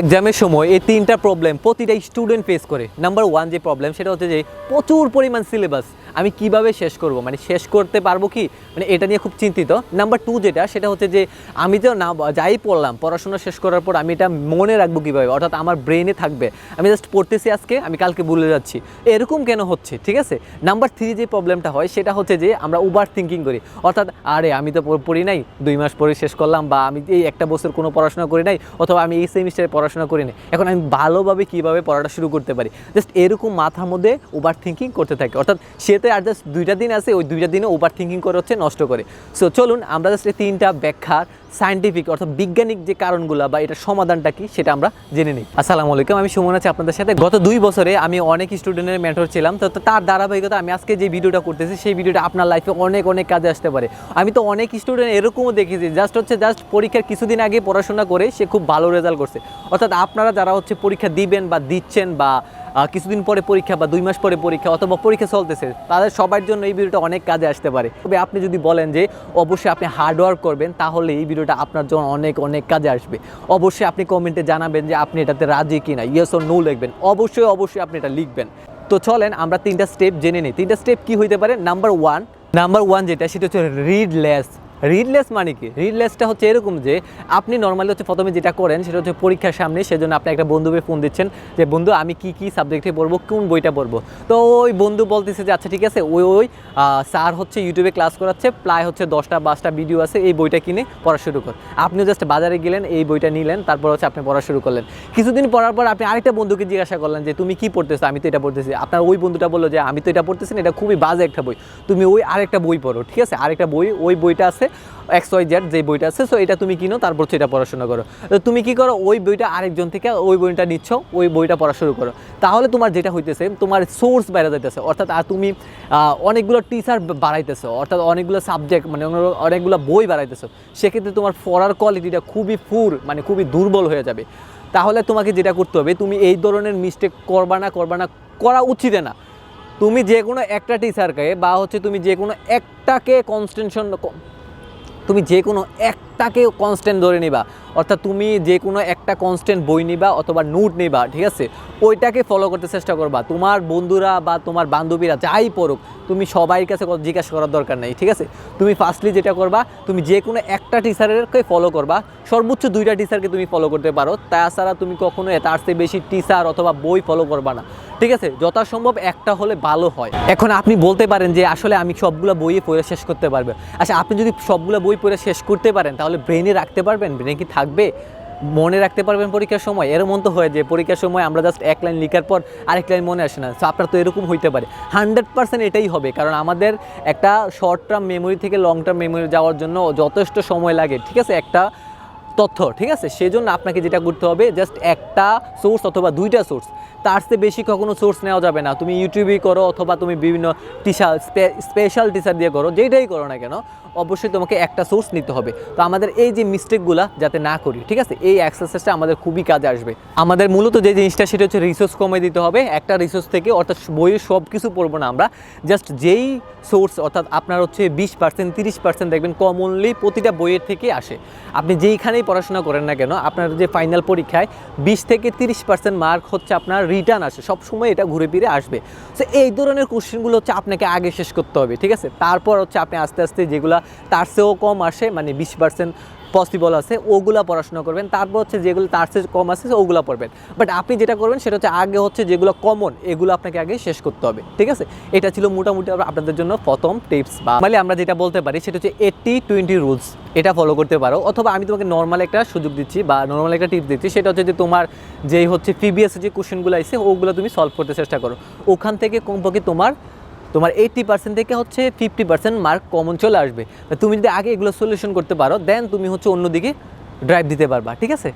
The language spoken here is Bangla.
এক্সামের সময় এই তিনটা প্রবলেম প্রতিটা স্টুডেন্ট ফেস করে। নাম্বার ওয়ান যে প্রবলেম সেটা হচ্ছে যে প্রচুর পরিমাণ সিলেবাস আমি কীভাবে শেষ করব? মানে শেষ করতে পারব কি? মানে এটা নিয়ে খুব চিন্তিত। নাম্বার টু যেটা, সেটা হচ্ছে যে আমি তো না যাই পড়লাম, পড়াশোনা শেষ করার পর আমি এটা মনে রাখব কীভাবে? অর্থাৎ আমার ব্রেনে থাকবে। আমি জাস্ট পড়তেছি আজকে, আমি কালকে ভুলে যাচ্ছি। এরকম কেন হচ্ছে? ঠিক আছে? নাম্বার থ্রি যে প্রবলেমটা হয়, সেটা হচ্ছে যে আমরা ওভার থিঙ্কিং করি। অর্থাৎ, আরে আমি তো পড়ি নাই, দুই মাস পরে শেষ করলাম বা আমি এই একটা বছর কোনো পড়াশোনা করি নাই, অথবা আমি এই সেমিস্টারে পড়াশোনা করিনি। এখন আমি ভালোভাবে কীভাবে পড়াটা শুরু করতে পারি? জাস্ট এরকম মাথার মধ্যে ওভার থিঙ্কিং করতে থাকে। অর্থাৎ সে তো আর জাস্ট দুইটা দিন আছে, ওই দুইটা দিনে ওভার থিঙ্কিং করে হচ্ছে নষ্ট করে। সো চলুন, আমরা জাস্ট এই তিনটা ব্যাখ্যার সায়েন্টিফিক অর্থাৎ বৈজ্ঞানিক যে কারণগুলো বা এটার সমাধানটা কি, সেটা আমরা জেনে নিই। আসসালামু আলাইকুম, আমি সুমন আছি আপনাদের সাথে। গত দুই বছরে আমি অনেক স্টুডেন্টের মেন্টর ছিলাম, তো তার ধারাবাহিকতা আমি আজকে যে ভিডিওটা করতেছি, সেই ভিডিওটা আপনার লাইফে অনেক অনেক কাজে আসতে পারে। আমি তো অনেক স্টুডেন্ট এরকমও দেখেছি জাস্ট হচ্ছে জাস্ট পরীক্ষার কিছুদিন আগে পড়াশোনা করে সে খুব ভালো রেজাল্ট করছে। অর্থাৎ আপনারা যারা হচ্ছে পরীক্ষা দিবেন বা দিচ্ছেন বা কিছুদিন পরে পরীক্ষা বা দুই মাস পরে পরীক্ষা অথবা পরীক্ষা চলতেছে, তাদের সবার জন্য এই ভিডিওটা অনেক কাজে আসতে পারে। তবে আপনি যদি বলেন যে, অবশ্যই আপনি হার্ডওয়ার্ক করবেন তাহলে এই ভিডিওটা আপনার জন্য অনেক অনেক কাজে আসবে। অবশ্যই আপনি কমেন্টে জানাবেন যে, আপনি এটাতে রাজি কিনা? ইয়েস ও নো লিখবেন। অবশ্যই অবশ্যই আপনি এটা লিখবেন। তো চলেন, আমরা তিনটা স্টেপ জেনে নিই। তিনটা স্টেপ কি হইতে পারে? নাম্বার ওয়ান নাম্বার ওয়ান যেটা, সেটা হচ্ছে রিডলেস রিডলেস মানে কি? রিডলেসটা হচ্ছে এরকম যে আপনি নর্মালি হচ্ছে প্রথমে যেটা করেন সেটা হচ্ছে পরীক্ষার সামনে সেজন্য আপনি একটা বন্ধুকে ফোন দিচ্ছেন যে বন্ধু আমি কি কি সাবজেক্টে পড়ব কোন বইটা পড়ব? তো ওই বন্ধু বলতেছে যে আচ্ছা ঠিক আছে। ওই ওই স্যার হচ্ছে ইউটিউবে ক্লাস করাচ্ছে প্রায় হচ্ছে দশটা বাসটা ভিডিও আছে এই বইটা কিনে পড়া শুরু কর। আপনিও জাস্ট বাজারে গেলেন এই বইটা নিলেন তারপর হচ্ছে আপনি পড়া শুরু করলেন। কিছুদিন পড়ার পর আপনি আরেকটা বন্ধুকে জিজ্ঞাসা করলেন যে তুমি কি পড়তেছো? আমি তো এটা পড়তেছি। আপনার ওই বন্ধুটা বলল যে আমি তো এটা পড়তেছি না, এটা খুবই বাজে একটা বই। তুমি ওই আরেকটা বই পড়ো ঠিক আছে? আরেকটা বই ওই বইটা আছে এক্স ওয়াই জেড যে বইটা আছে সো এটা তুমি কিনো, তারপর সেটা পড়াশোনা করো। তো তুমি কি করো, ওই বইটা আরেকজন থেকে ওই বইটা নিচ্ছ, ওই বইটা পড়া শুরু করো। তাহলে তোমার যেটা হইতেছে, তোমার সোর্স বাইরে যাইতেছে। অর্থাৎ, আর তুমি অনেকগুলো টিচার বাড়াইতেছো, অর্থাৎ অনেকগুলো সাবজেক্ট মানে অনেকগুলো বই বাড়াইতেছো। সেক্ষেত্রে তোমার পড়ার কোয়ালিটিটা খুবই ফুর মানে খুবই দুর্বল হয়ে যাবে। তাহলে তোমাকে যেটা করতে হবে, তুমি এই ধরনের মিস্টেক করবা না করবা না, করা উচিত না। তুমি যে কোনো একটা টিচারকে বা হচ্ছে তুমি যে কোনো একটাকে কনস্টেনশন তুমি যে কোনো একটাকে কনস্ট্যান্ট ধরে নিবা। অর্থাৎ তুমি যে কোনো একটা কনস্ট্যান্ট বই নিবা অথবা নোট নিবা, ঠিক আছে? ওইটাকে ফলো করতে চেষ্টা করবা। তোমার বন্ধুরা বা তোমার বান্ধবীরা যাই পড়ুক, তুমি সবাই কাছে জিজ্ঞাসা করার দরকার নেই, ঠিক আছে? তুমি ফার্স্টলি যেটা করবা, তুমি যে কোনো একটা টিচারেরকে ফলো করবা। সর্বোচ্চ দুইটা টিচারকে তুমি ফলো করতে পারো। তাছাড়া তুমি কখনো তার চেয়ে বেশি টিচার অথবা বই ফলো করবা না, ঠিক আছে? যথাসম্ভব একটা হলে ভালো হয়। এখন আপনি বলতে পারেন যে আসলে আমি সবগুলো বইয়ে পড়ে শেষ করতে পারবে। আচ্ছা আপনি যদি সবগুলো বই পড়ে শেষ করতে পারেন তাহলে ব্রেনে রাখতে পারবেন? ব্রেনে কি থাকবে? মনে রাখতে পারবেন পরীক্ষার সময়? এরকম তো হয় যে পরীক্ষার সময় আমরা জাস্ট এক লাইন লেখার পর আরেক লাইন মনে আসে না। সো আপনার তো এরকম হইতে পারে। হান্ড্রেড পার্সেন্ট এটাই হবে। কারণ আমাদের একটা শর্ট টার্ম মেমোরি থেকে লং টার্ম মেমোরি যাওয়ার জন্য যথেষ্ট সময় লাগে। ঠিক আছে? একটা তথ্য, ঠিক আছে? সেজন্য আপনাকে যেটা করতে হবে জাস্ট একটা সোর্স অথবা দুইটা সোর্স তার চেয়ে বেশি কখনো সোর্স নেওয়া যাবে না। তুমি ইউটিউবেই করো অথবা তুমি বিভিন্ন টিচার স্পেশাল টিচার দিয়ে করো যেটাই করো না কেন, অবশ্যই তোমাকে একটা সোর্স নিতে হবে। তো আমাদের এই যে মিস্টেকগুলো যাতে না করি, ঠিক আছে? এই এক্সারসাইজটা আমাদের খুবই কাজে আসবে। আমাদের মূলত যে জিনিসটা, সেটা হচ্ছে রিসোর্স কমে দিতে হবে। একটা রিসোর্স থেকে, অর্থাৎ বইয়ের সব কিছু পড়ব না আমরা। জাস্ট যেই সোর্স অর্থাৎ আপনার হচ্ছে বিশ পার্সেন্ট তিরিশ পার্সেন্ট দেখবেন কমনলি প্রতিটা বইয়ের থেকে আসে। আপনি যেইখানেই পড়াশোনা করেন না কেন, আপনার যে ফাইনাল পরীক্ষায় বিশ থেকে তিরিশ পার্সেন্ট মার্ক হচ্ছে আপনার রিটার্ন আসে, সবসময় এটা ঘুরে ফিরে আসবে। সো এই ধরনের কোশ্চেনগুলো হচ্ছে আপনাকে আগে শেষ করতে হবে, ঠিক আছে? তারপর হচ্ছে আপনি আস্তে আস্তে যেগুলো তার চেয়েও কম আসে মানে বিশ পার্সেন্ট পসিবল আছে, ওগুলা পড়াশোনা করবেন। তারপর হচ্ছে যেগুলো তার চেয়ে কম আছে, ওগুলো পড়বেন। বাট আপনি যেটা করবেন, সেটা হচ্ছে আগে হচ্ছে যেগুলো কমন এগুলো আপনাকে আগে শেষ করতে হবে। ঠিক আছে? এটা ছিল মোটামুটি আপনাদের জন্য প্রথম টিপস বা মানে আমরা যেটা বলতে পারি, সেটা হচ্ছে এইটটি টোয়েন্টি রুলস এটা ফলো করতে পারো। অথবা আমি তোমাকে নর্মাল একটা সুযোগ দিচ্ছি বা নর্মাল একটা টিপস দিচ্ছি, সেটা হচ্ছে যে তোমার যেই হচ্ছে প্রিভিয়াস যে কোশ্চেনগুলো আছে ওগুলো তুমি সলভ করতে চেষ্টা করো। ওখান থেকে কমপক্ষে তোমার তোমার এইটটি পার্সেন্ট থেকে হচ্ছে ফিফটি পার্সেন্ট মার্ক কমন চলে আসবে। তুমি যদি আগে এগুলো সলিউশন করতে পারো দেন তুমি হচ্ছে অন্যদিকে ড্রাইভ দিতে পারবা, ঠিক আছে?